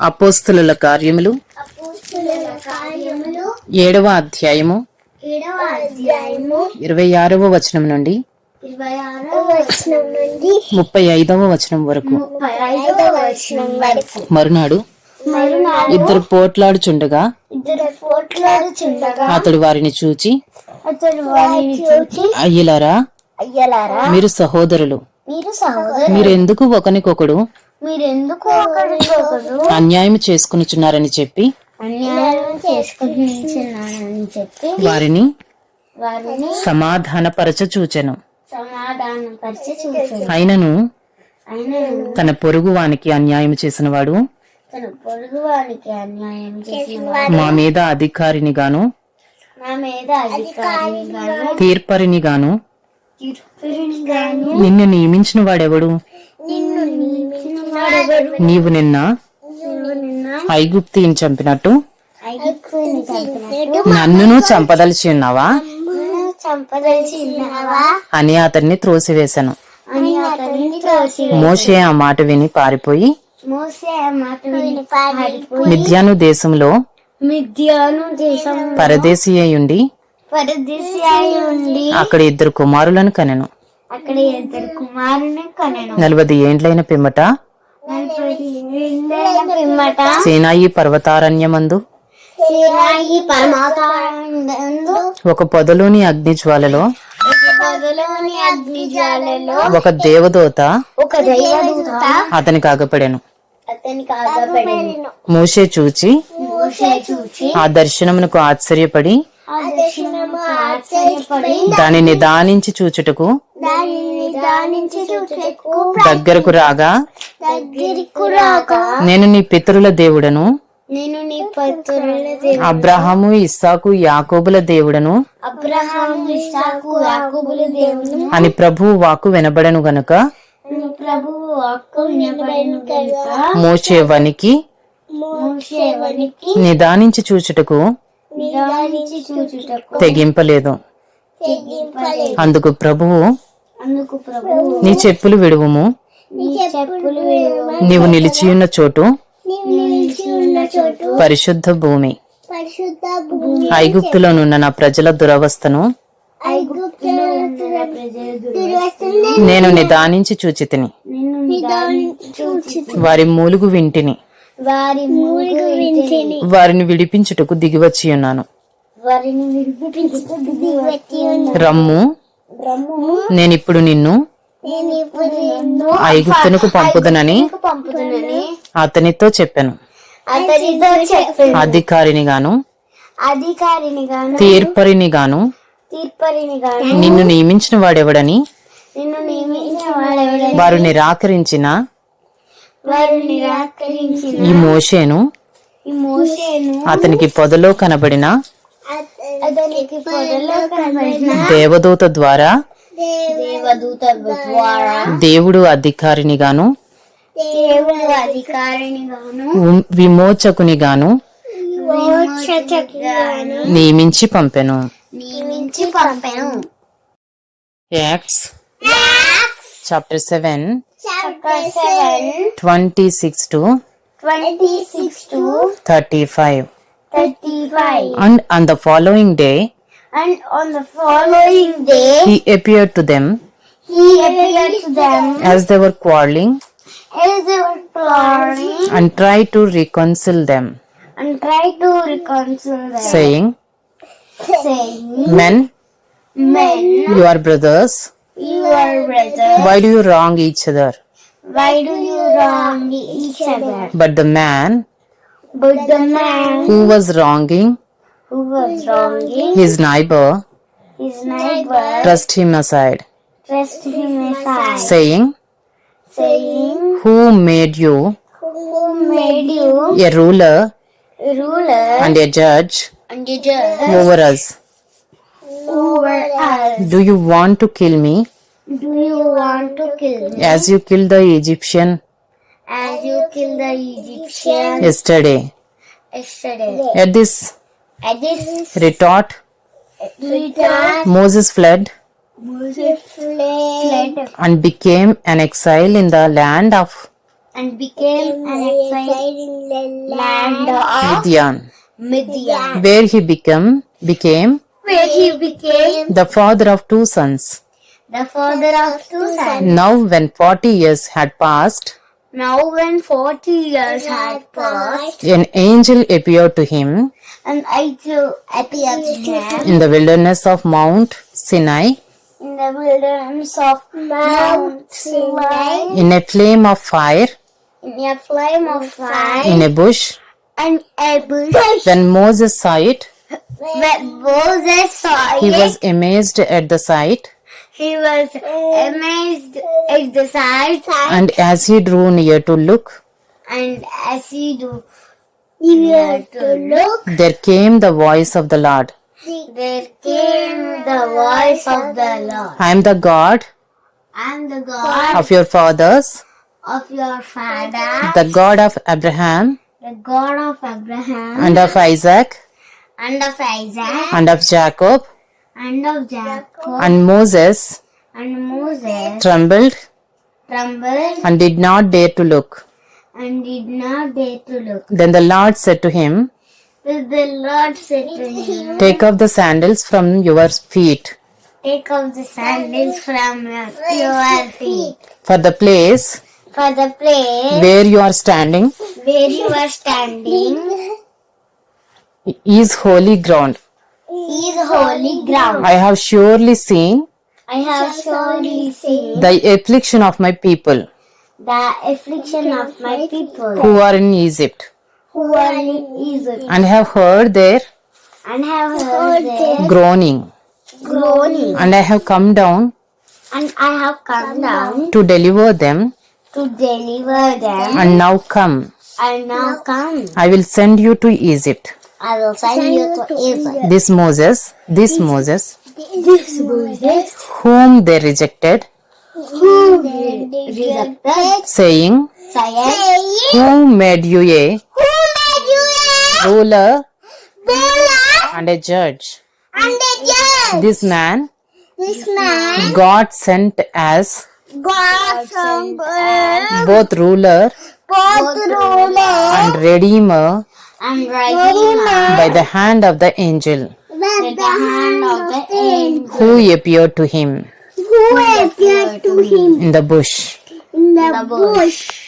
అపోస్తుల కార్యములు. ఏడవ అధ్యాయము. ఇరవై ఆరవ వచనం నుండి. ముప్పై ఐదవ వచనం వరకు. మరునాడు ఇద్దరు పోట్లాడుచుండగా అతడు వారిని చూచి అయ్యలారా మీరు సహోదరులు. మీరెందుకు ఒకనికొకడు మీరెందుకు అన్యాయం చేసుకునిచున్నారని చెప్పి చెప్పి వారిని వారిని సమాధానపరచ చూచెను. ఆయనను అయినను తన పొరుగు వానికి అన్యాయం చేసిన వాడు మా మీద అధికారిని గాను తీర్పరిని గాను నిన్ను నియమించిన వాడెవడు? నీవు నిన్న ఐగుప్తిని చంపినట్టు? నన్నును చంపదలిచి ఉన్నావా? అని అతన్ని త్రోసివేశాను. మోషే ఆ మాట విని పారిపోయి మిథ్యాను దేశంలో పరదేశీ అయ్యుండి అక్కడ ఇద్దరు కుమారులను కనెను. నలభై ఏండ్లైన పిమ్మట సీనాయి పర్వతారణ్యమందు ఒక పొదలోని అగ్ని జ్వాలలో ఒక దేవదూత ఒక దేవదూత అతనికి ఆగపడాను చూచి ఆ దర్శనమునకు ఆశ్చర్యపడి దాని నిదానించి చూచుటకు దగ్గరకు రాగా దగ్గరికి రాక నేను నీ పితరుల దేవుడను నేను నీ అబ్రహాము ఇస్సాకు యాకోబుల దేవుడను అబ్రహాము ఇస్సాకు యాకోబుల దేవుడు అని ప్రభు వాక్కు వినబడను గనుక ప్రభువు వాక్కు వినబడిన కనుక మోషే వనికి మోషే వనికి నిదానించి చూచుటకు నిదానించి చూచుటకు తెగింపలేదు. తెగింపలేదు. అందుకు ప్రభువు అందుకు నీ చెప్పులు విడువుము. నీ చెప్పులు విడువమని నీవు నిలిచియున్న చోటు నీవు నిలిచి ఉన్న చోటు పరిశుద్ధ భూమి. పరిశుద్ధ భూమి. ఐగుప్తులోనున్న నా ప్రజల దురవస్థను నేను నిదానించి చూచి తిని నిన్ను నిదానించి చూచి వారి మూలుగు వింటిని. వారి మూలిగు వింటిని. వారిని విడిపించుటకు దిగివచ్చి ఉన్నాను వారిని దిగివచ్చి రమ్ము. నేను ఇప్పుడు నిన్ను ఐగుప్తునకు పంపుదనని అతనితో చెప్పాను. అధికారిని గాను అధికారిని గాను తీర్పరిని గాను తీర్పరిని గాను నిన్ను నియమించిన వాడెవడని? నిన్ను నియమించిన వాడెవడని? వారు నిరాకరించిన వారు నిరాకరించిన ఈ మోషేను ఈ అతనికి పొదలో కనబడిన దేవదూత ద్వారా దేవదూత ద్వారా దేవుడు అధికారిని గాను దేవుడు అధికారిని గాను ఉమ్- విమోచకుని గాను మోక్షకుగాను నియమించి పంపెను. నియమించి పంపెను. Acts chapter seven twenty six to twenty six to thirty five. 35. And on the following day, and on the following day, he appeared to them he appeared to them as they were quarreling as they were quarreling and tried to reconcile them, and tried to reconcile them, saying, saying, Men, Men, you are brothers. you are brothers. Why do you wrong each other? Why do you wrong each other? But the man but the man who was wronging who was wronging his neighbor his neighbor thrust him aside, thrust him aside, saying, saying, Who made you Who made you a ruler a ruler and a judge and a judge over us? over us? Do you want to kill me Do you want to kill me as you killed the Egyptian as you killed the Egyptian yesterday? yesterday? At this At this retort, return, Moses fled Moses fled and became an exile in the land of and became an exciting land of Midian, Midian, where he became became where he became the father of two sons. the father of two sons. Now, when forty years had passed, Now, when forty years had passed, an angel appeared to him an angel appeared to him in the wilderness of Mount Sinai. in the wilderness of Mount Sinai. In a flame of fire. In a flame of fire. In a bush. and a bush. When Moses saw it, When Moses saw he it, was amazed at the sight, he was amazed at the sight, and as he drew near to look, and as he drew near to look, there came the voice of the Lord. there came the voice of the Lord. I am the God I am the God of your fathers, of your father, the God of Abraham the God of Abraham, and of Isaac and of Isaac, and of Jacob. And of Jacob. And Moses And Moses trembled trembled and did not dare to look. and did not dare to look. Then the Lord said to him, the Lord said to him, Take off the sandals from your feet, Take off the sandals from your, your feet. for the place For the place where you are standing where you are standing is holy ground. Is holy ground. I have surely seen I have surely seen the affliction of my people the affliction of my people who are in Egypt, who are in Egypt and have heard their and have heard their groaning, groaning. and I have come down And I have come down to deliver them, to deliver them. and now come. And now come. I will send you to Egypt. I will send you to Egypt. This Moses, this Moses, This Moses, whom they rejected, who rejected, saying, saying, Who made you a Who made you a ruler ruler and a judge? and a judge? This man This man, God sent as God from birth, both ruler both ruler and redeemer and redeemer by the hand of the angel. With the hand of the angel. who appeared to him? Who appeared to him? in the bush. in the bush.